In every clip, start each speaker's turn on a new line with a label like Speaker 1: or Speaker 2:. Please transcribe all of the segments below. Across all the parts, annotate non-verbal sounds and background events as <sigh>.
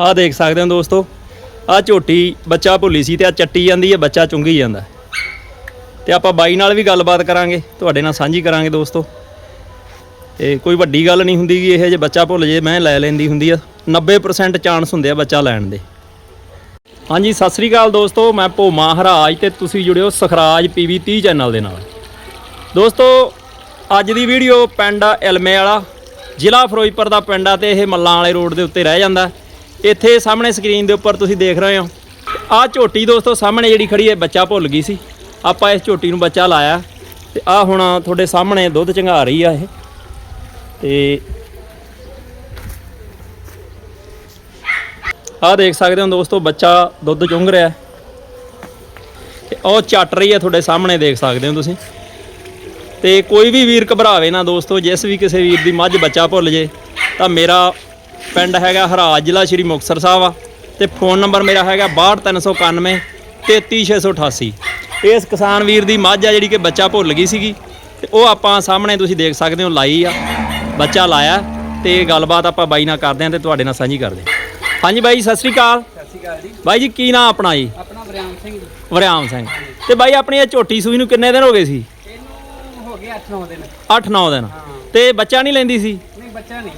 Speaker 1: ਆਹ ਦੇਖ ਸਕਦੇ ਹੋ ਦੋਸਤੋ, ਆਹ ਝੋਟੀ ਬੱਚਾ ਭੁੱਲੀ ਸੀ ਤੇ ਆ ਚੱਟੀ ਜਾਂਦੀ ਹੈ, ਬੱਚਾ ਚੁੰਗੀ ਜਾਂਦਾ ਤੇ ਆਪਾਂ ਬਾਈ ਨਾਲ ਵੀ ਗੱਲਬਾਤ ਕਰਾਂਗੇ, ਤੁਹਾਡੇ ਨਾਲ ਸਾਂਝੀ ਕਰਾਂਗੇ ਦੋਸਤੋ। ਇਹ ਕੋਈ ਵੱਡੀ ਗੱਲ ਨਹੀਂ ਹੁੰਦੀ ਕਿ ਇਹ ਜੇ ਬੱਚਾ ਭੁੱਲ ਜੇ, ਮੈਂ ਲੈ ਲੈਂਦੀ ਹੁੰਦੀ ਆ। 90% ਚਾਂਸ ਹੁੰਦੇ ਆ ਬੱਚਾ ਲੈਣ ਦੇ। ਹਾਂਜੀ, ਸਤਿ ਸ੍ਰੀ ਅਕਾਲ ਦੋਸਤੋ, ਮੈਂ ਭੋਮਾ ਹਰਾਜ ਤੇ ਤੁਸੀਂ ਜੁੜਿਓ ਸਖਰਾਜ ਪੀਵੀ 30 ਚੈਨਲ ਦੇ ਨਾਲ। ਦੋਸਤੋ, ਅੱਜ ਦੀ ਵੀਡੀਓ ਪਿੰਡ ਐਲਮੇ ਵਾਲਾ, ਜ਼ਿਲ੍ਹਾ ਫਿਰੋਜ਼ਪੁਰ ਦਾ ਪਿੰਡ ਆ ਤੇ ਇਹ ਮੱਲਾਂ ਵਾਲੇ ਰੋਡ ਦੇ ਉੱਤੇ ਰਹਿ ਜਾਂਦਾ। ਇੱਥੇ ਸਾਹਮਣੇ ਸਕਰੀਨ ਦੇ ਉੱਪਰ ਤੁਸੀਂ ਦੇਖ ਰਹੇ ਹੋ। ਆਹ ਝੋਟੀ ਦੋਸਤੋ ਸਾਹਮਣੇ ਜਿਹੜੀ ਖੜੀ ਹੈ, ਬੱਚਾ ਭੁੱਲ ਗਈ ਸੀ। ਆਪਾਂ ਇਸ ਝੋਟੀ ਨੂੰ ਬੱਚਾ ਲਾਇਆ ਤੇ ਆਹ ਹੁਣ ਤੁਹਾਡੇ ਸਾਹਮਣੇ ਦੁੱਧ ਚੰਗਾ ਰਹੀ ਆ ਇਹ। ਤੇ ਆਹ ਦੇਖ ਸਕਦੇ ਹੋ ਦੋਸਤੋ, ਬੱਚਾ ਦੁੱਧ ਚੁੰਗ ਰਿਹਾ। ਤੇ ਉਹ ਚੱਟ ਰਹੀ ਹੈ ਤੁਹਾਡੇ ਸਾਹਮਣੇ ਦੇਖ ਸਕਦੇ ਹੋ ਤੁਸੀਂ। ਤੇ ਕੋਈ ਵੀ ਵੀਰ ਘਬਰਾਵੇ ਨਾ ਦੋਸਤੋ, ਜਿਸ ਵੀ ਕਿਸੇ ਵੀਰ ਦੀ ਮੱਝ ਬੱਚਾ ਭੁੱਲ ਜੇ, ਤਾਂ ਮੇਰਾ ਪਿੰਡ ਹੈਗਾ ਹਰਾਜ ਜ਼ਿਲ੍ਹਾ ਸ਼੍ਰੀ ਮੁਕਤਸਰ ਸਾਹਿਬ ਆ। ਤੇ ਫੋਨ ਨੰਬਰ ਮੇਰਾ ਹੈਗਾ 62391 33688 ਇਸ ਕਿਸਾਨ ਵੀਰ ਦੀ ਮੱਝ ਆ ਜਿਹੜੀ ਕਿ ਬੱਚਾ ਭੁੱਲ ਗਈ ਸੀਗੀ। ਤੇ ਉਹ ਆਪਾਂ ਸਾਹਮਣੇ ਤੁਸੀਂ ਦੇਖ ਸਕਦੇ ਹੋ ਲਾਈ ਆ ਬੱਚਾ ਲਾਇਆ। ਤੇ ਗੱਲਬਾਤ ਆਪਾਂ ਬਾਈ ਨਾਲ ਕਰਦੇ ਆਂ ਤੇ ਤੁਹਾਡੇ ਨਾਲ ਸਾਂਝੀ ਕਰਦੇ ਹਾਂ। ਹਾਂਜੀ ਬਾਈ ਸਤਿ ਸ੍ਰੀ ਅਕਾਲ।
Speaker 2: ਸਤਿ ਸ਼੍ਰੀ ਅਕਾਲ ਜੀ।
Speaker 1: ਬਾਈ ਜੀ ਕੀ ਨਾਮ ਆਪਣਾ ਜੀ?
Speaker 2: ਆਪਣਾ ਵਰਿਆਮ ਸਿੰਘ ਜੀ।
Speaker 1: ਵਰਿਆਮ ਸਿੰਘ। ਤੇ ਬਾਈ ਆਪਣੀ ਇਹ ਝੋਟੀ ਸੂਈ ਨੂੰ ਕਿੰਨੇ ਦਿਨ ਹੋ ਗਏ ਸੀ?
Speaker 2: ਇਹਨੂੰ ਹੋ ਗਏ 8-9 ਦਿਨ।
Speaker 1: 8-9 ਦਿਨ। ਤੇ ਬੱਚਾ ਨਹੀਂ ਲੈਂਦੀ ਸੀ?
Speaker 2: ਨਹੀਂ ਬੱਚਾ ਨਹੀਂ।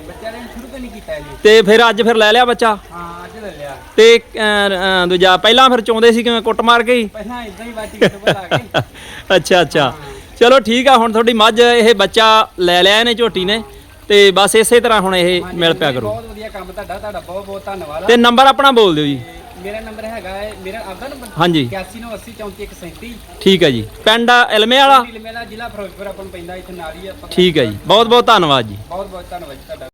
Speaker 2: ਤੋਂ ਜੀ।
Speaker 1: ਫਿਰ ਅੱਜ ਫਿਰ ਲੈ ਲਿਆ ਬੱਚਾ?
Speaker 2: ਹਾਂ ਅੱਜ ਲੈ ਲਿਆ।
Speaker 1: ਤੇ ਅਹ, ਅਹ, ਦੂਜਾ ਪਹਿਲਾਂ ਫਿਰ ਚੌਂਦੇ ਸੀ ਕਿਵੇਂ ਕੁੱਟ ਮਾਰ ਕੇ ਹੀ?
Speaker 2: ਪਹਿਲਾਂ ਇਦਾਂ ਹੀ ਬਾਟੀ ਕਿਤੇ ਬੁਲਾ ਕੇ। <laughs>
Speaker 1: ਅੱਛਾ ਅੱਛਾ। ਚਲੋ ਠੀਕ ਆ ਹੁਣ ਤੁਹਾਡੀ ਮੱਝ ਇਹ ਬੱਚਾ ਲੈ ਲਿਆ ਇਹਨੇ ਝੋਟੀ ਨੇ। ਤੇ ਬਸ ਇਸੇ ਤਰ੍ਹਾਂ ਹੁਣ ਇਹ ਮਿਲ ਪਿਆ ਕਰੂ।
Speaker 2: ਬਹੁਤ ਵਧੀਆ ਕੰਮ ਤੁਹਾਡਾ ਤੁਹਾਡਾ ਬਹੁਤ ਬਹੁਤ ਧੰਨਵਾਦ
Speaker 1: ਤੇ ਨੰਬਰ ਆਪਣਾ ਬੋਲ ਦਿਓ ਜੀ।
Speaker 2: ਤੇ ਮੇਰਾ ਨੰਬਰ ਹੈਗਾ ਹੈ ਮੇਰਾ ਆਪਦਾ ਨੰਬਰ?
Speaker 1: ਹਾਂਜੀ।
Speaker 2: 8180344137
Speaker 1: ਠੀਕ ਹੈ ਜੀ। ਪਿੰਡ ਇਲਮੇ ਵਾਲਾ?
Speaker 2: ਮੇਲਾ ਜ਼ਿਲ੍ਹਾ ਫਿਰੋਜ਼ਪੁਰ ਆਪਾਂ ਨੂੰ ਪੈਂਦਾ ਇੱਥੇ ਨਾਲ ਹੀ ਆ
Speaker 1: ਠੀਕ ਹੈ ਜੀ। ਬਹੁਤ ਬਹੁਤ ਧੰਨਵਾਦ ਜੀ।
Speaker 2: ਬਹੁਤ ਬਹੁਤ ਧੰਨਵਾਦ ਜੀ